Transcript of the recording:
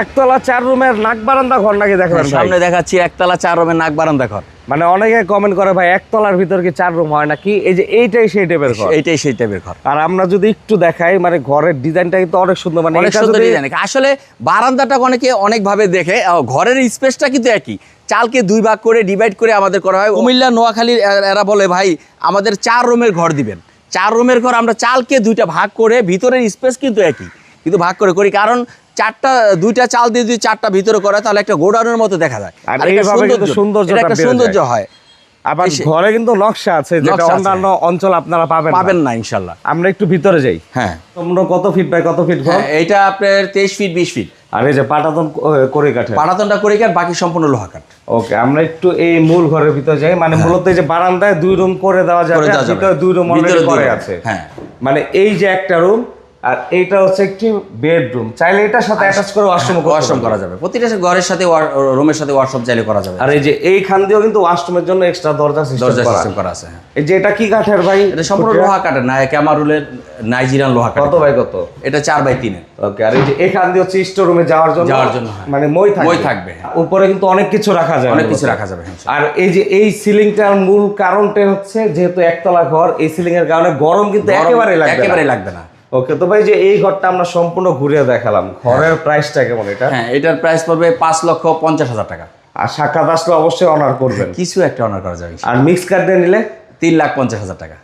একতলা চার রুমের নাক বারান্দা ঘর নাকি দেখাবেন ভাই? সামনে দেখাচ্ছি একতলা চার রুমের নাক বারান্দা ঘর। মানে অনেকে কমেন্ট করে ভাই একতলার ভিতর কি চার রুম হয় নাকি? এই যে এইটাই সেই টাইপের ঘর। এইটাই সেই টাইপের ঘর। আর আমরা যদি একটু দেখাই মানে ঘরের ডিজাইনটা কিন্তু অনেক সুন্দর মানে অনেক সুন্দর ডিজাইন আসলে বারান্দাটা অনেকে অনেক ভাবে দেখে ঘরের স্পেসটা কিন্তু একই। চালকে দুই ভাগ করে ডিভাইড করে আমাদের করা হয়। কুমিল্লা নোয়াখালীর এরা বলে ভাই আমাদের চার রুমের ঘর দিবেন। চার রুমের ঘর আমরা চালকে দুইটা ভাগ করে ভিতরের স্পেস কিন্তু একই। কিন্তু ভাগ করে করি কারণ চারটা দুইটা চাল দিয়ে যদি চারটা ভিতরে করে তাহলে একটা গোডাউনের মতো দেখা যায়। আর এটা সৌন্দর্য। একটা সৌন্দর্য হয়। আবার ঘরে কিন্তু নকশা আছে যেটা অন্যান্য অঞ্চল আপনারা পাবেন পাবেন না ইনশাল্লাহ। আমরা একটু ভিতরে যাই। হ্যাঁ। তোমরা কত ফিট বাই কত ফিট ঘর? হ্যাঁ, এইটা আপনার তেইশ ফিট বিশ ফিট আর এই যে পাটাতন করে কাঠে। পাটাতনটা করে কাট বাকি সম্পূর্ণ লোহা কাঠ। ওকে আমরা একটু এই মূল ঘরের ভিতরে যাই। মানে মূলত এই যে বারান্দায় দুই রুম করে দেওয়া যাবে। ভিতরে দুই রুম অলরেডি করে আছে। হ্যাঁ। মানে এই যে একটা রুম আর এইটা হচ্ছে একটি বেডরুম চাইলে এটার সাথে অ্যাটাচ করে ওয়াশরুম ওয়াশরুম করা যাবে। প্রতিটা ঘরের সাথে রুমের সাথে ওয়াশরুম চাইলে করা যাবে। আর এই যে এইখান দিয়েও কিন্তু ওয়াশরুমের জন্য এক্সট্রা দরজা দরজা সিস্টেম করা আছে হ্যাঁ। এই যে এটা কি কাঠের ভাই? এটা সম্পূর্ণ লোহা কাঠের না ক্যামারুলের নাইজেরিয়ান লোহা কাঠ কত বাই কত? এটা চার বাই তিনের ওকে আর এই যে এখান দিয়ে হচ্ছে স্টোর রুমে যাওয়ার জন্য যাওয়ার জন্য, হ্যাঁ। মানে মই থাকবে। মই থাকবে, হ্যাঁ। উপরে কিন্তু অনেক কিছু রাখা যায় অনেক কিছু রাখা যাবে। আর এই যে এই সিলিংটার মূল কারণটা হচ্ছে যেহেতু একতলা ঘর এই সিলিং এর কারণে গরম কিন্তু একেবারে লাগবে একেবারে লাগবে না। ওকে তো ভাই যে এই ঘরটা আমরা সম্পূর্ণ ঘুরে দেখালাম ঘরের প্রাইসটা কেমন এটা? হ্যাঁ এটার প্রাইস পড়বে পাঁচ লক্ষ পঞ্চাশ হাজার টাকা। আর সাক্ষাৎ আসলে অবশ্যই অনার করবেন। কিছু একটা অনার করা যাবে। আর মিক্স কার্ড দিয়ে নিলে? তিন লাখ পঞ্চাশ হাজার টাকা।